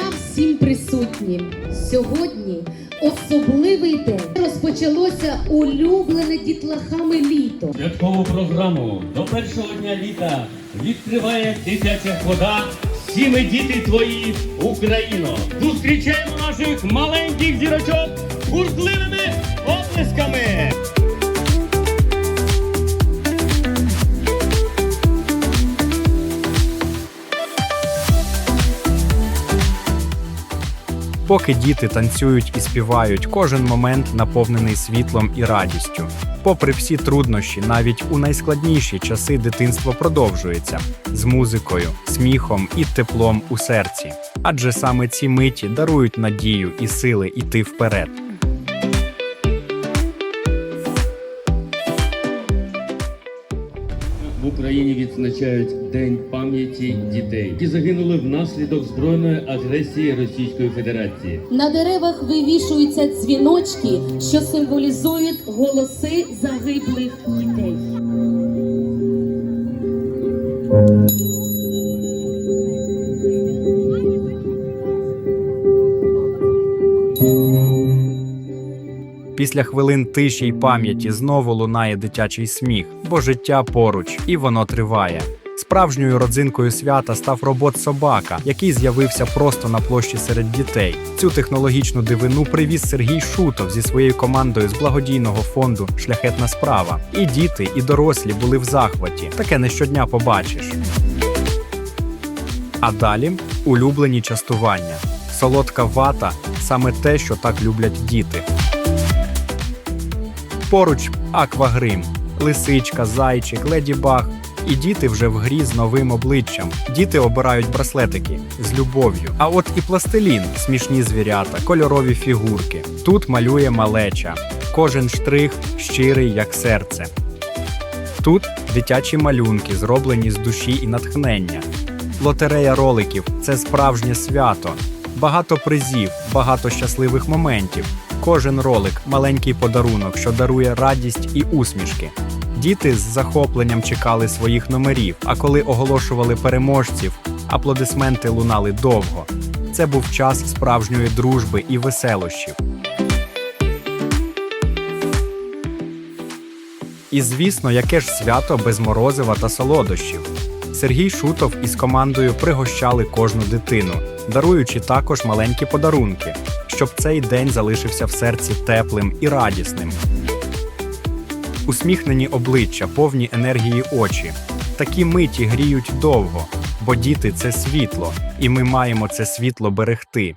дня всім присутнім. Сьогодні особливий день. Розпочалося улюблене дітлахами літо. Святкову програму до першого дня літа відкриває дитяча хода Всі ми діти твої, Україно! Зустрічаємо наших маленьких зірочок гуртливими оплесками! Поки діти танцюють і співають, кожен момент наповнений світлом і радістю. Попри всі труднощі, навіть у найскладніші часи дитинство продовжується з музикою, сміхом і теплом у серці. Адже саме ці миті дарують надію і сили йти вперед. В Україні відзначають День пам'яті дітей, які загинули внаслідок збройної агресії Російської Федерації. На деревах вивішуються дзвіночки, що символізують голоси загиблих дітей. Після хвилин тиші й пам'яті знову лунає дитячий сміх, бо життя поруч, і воно триває. Справжньою родзинкою свята став робот собака, який з'явився просто на площі серед дітей. Цю технологічну дивину привіз Сергій Шутов зі своєю командою з благодійного фонду Шляхетна справа. І діти, і дорослі були в захваті. Таке не щодня побачиш. А далі улюблені частування. Солодка вата саме те, що так люблять діти. Поруч аквагрим, лисичка, зайчик, леді баг. І діти вже в грі з новим обличчям. Діти обирають браслетики з любов'ю. А от і пластилін, смішні звірята, кольорові фігурки. Тут малює малеча. Кожен штрих щирий, як серце. Тут дитячі малюнки, зроблені з душі і натхнення. Лотерея роликів це справжнє свято. Багато призів, багато щасливих моментів. Кожен ролик маленький подарунок, що дарує радість і усмішки. Діти з захопленням чекали своїх номерів, а коли оголошували переможців, аплодисменти лунали довго. Це був час справжньої дружби і веселощів. І звісно, яке ж свято без морозива та солодощів. Сергій Шутов із командою пригощали кожну дитину, даруючи також маленькі подарунки, щоб цей день залишився в серці теплим і радісним. Усміхнені обличчя, повні енергії очі. Такі миті гріють довго, бо діти це світло, і ми маємо це світло берегти.